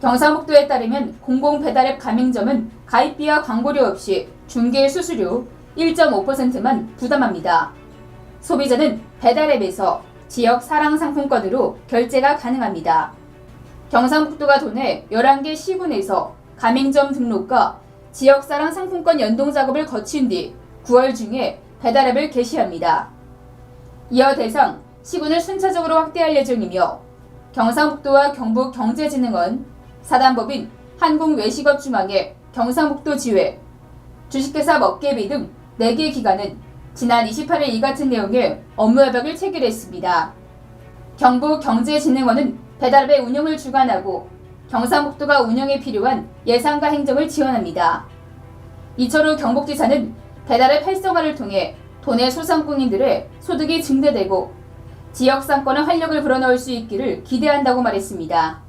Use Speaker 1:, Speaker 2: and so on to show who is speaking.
Speaker 1: 경상북도에 따르면 공공배달앱 가맹점은 가입비와 광고료 없이 중개 수수료 1.5%만 부담합니다. 소비자는 배달앱에서 지역 사랑 상품권으로 결제가 가능합니다. 경상북도가 도내 11개 시군에서 가맹점 등록과 지역 사랑 상품권 연동 작업을 거친 뒤 9월 중에 배달앱을 개시합니다. 이어 대상 시군을 순차적으로 확대할 예정이며 경상북도와 경북 경제진흥원, 사단법인 한국외식업주망회 경상북도 지회, 주식회사 먹개비 등 4개 기관은 지난 28일 이 같은 내용의 업무 협약을 체결했습니다. 경북 경제진흥원은 배달앱의 운영을 주관하고 경상북도가 운영에 필요한 예산과 행정을 지원합니다. 이철우 경북지사는 배달앱 활성화를 통해 도내 소상공인들의 소득이 증대되고 지역 상권의 활력을 불어넣을 수 있기를 기대한다고 말했습니다.